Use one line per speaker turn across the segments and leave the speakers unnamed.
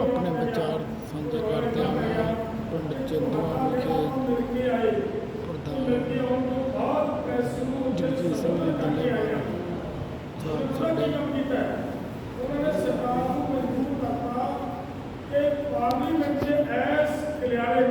ਆਪਣੇ ਵਿਚਾਰ ਸਾਂਝੇ ਕਰਦੇ ਹਾਂ ਮੈਂ ਪਿੰਡ ਚੰਦੋਆ ਵਿਖੇ ਪ੍ਰਧਾਨ ਜਗਜੀਤ ਸਿੰਘ ਜੀ ਧੰਨਵਾਦ ਸਾਹਿਬ ਸਾਡੇ
ਉਹਨਾਂ ਨੇ ਸਰਕਾਰ ਨੂੰ ਮਜਬੂਰ ਕਰਤਾ ਕਿ ਪਾਰਲੀਮੈਂਟ ਦੇ ਐਸ ਕਲਿਆਰੇ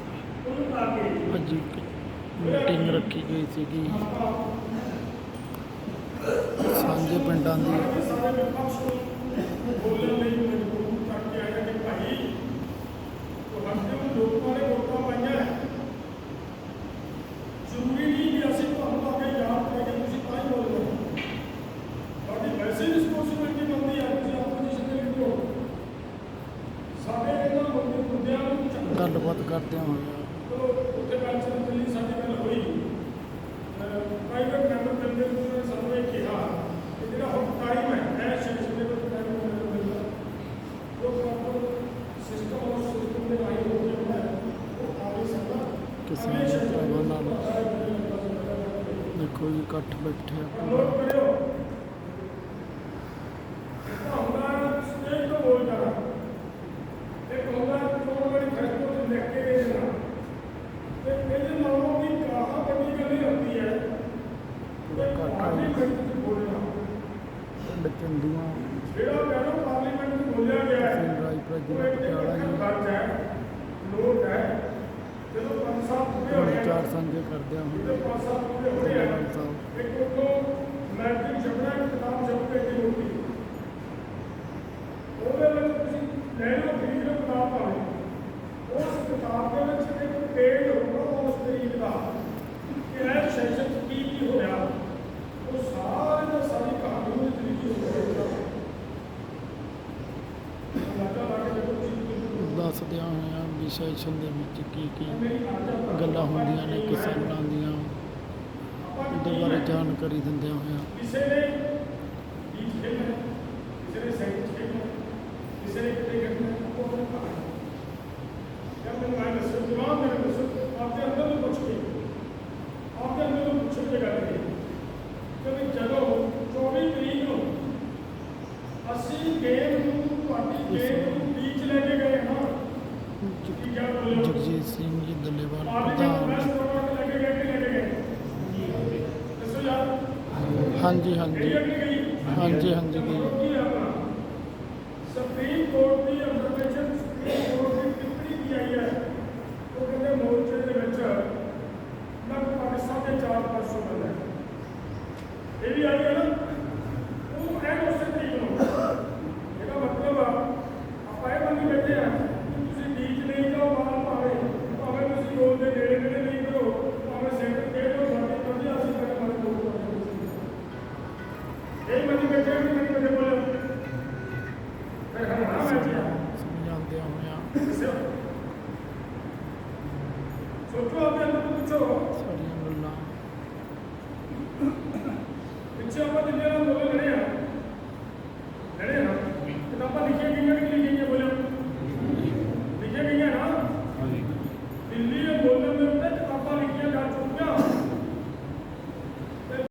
ਅੱਜ
ਮੀਟਿੰਗ ਰੱਖੀ ਗਈ ਸੀਗੀ। ਸਾਂਝੇ ਪਿੰਡਾਂ ਦੀ।
ਤੁਸੀਂ
ਗੱਲਬਾਤ
ਕਰਦੇ ਹਾਂ।
ਕਿਸਾਨ ਭਰਾਵਾਂ ਨਾਲ ਦੇਖੋ ਜੀ, ਇਕੱਠ
ਬੈਠੇ ਆ
ਪਿੰਡ ਚੰਦੂਆਂ
ਜਿਹੜਾ ਪਹਿਲਾਂ ਪਾਰਲੀਮੈਂਟ ਵਿੱਚ ਬੋਲਿਆ ਗਿਆ ਹੈ
ਰਾਜਪੁਰਾ, ਜ਼ਿਲ੍ਹਾ ਪਟਿਆਲਾ
ਹੈ ਲੋਟ ਹੈ।
ਵਿਚਾਰ ਸਾਂਝੇ
ਕਰਦੇ ਹਾਂ ਹੁਣ।
ਧੰਨਵਾਦ ਸਾਹਿਬ
ਇੱਕ ਉਹ ਮੈਟ੍ਰਿਕ ਜਮਨਾ ਕਿਤਾਬ ਜਮ ਕੇ ਦੀ
ਹੋਣੀ ਹੋਈਆਂ ਵੀ ਸੈਸ਼ਨ ਦੇ ਵਿੱਚ ਕੀ ਕੀ ਗੱਲਾਂ ਹੁੰਦੀਆਂ ਨੇ ਕਿਸਾਨਾਂ ਦੀਆਂ, ਉਹਦੇ ਬਾਰੇ ਜਾਣਕਾਰੀ ਦਿੰਦਿਆਂ ਹੋਇਆ। ਜਗਜੀਤ ਸਿੰਘ ਜੀ ਦੱਲੇਵਾਲ ਪ੍ਰਧਾਨ ਹਾਂਜੀ ਹਾਂਜੀ। ਹਾਂਜੀ ਹਾਂਜੀ।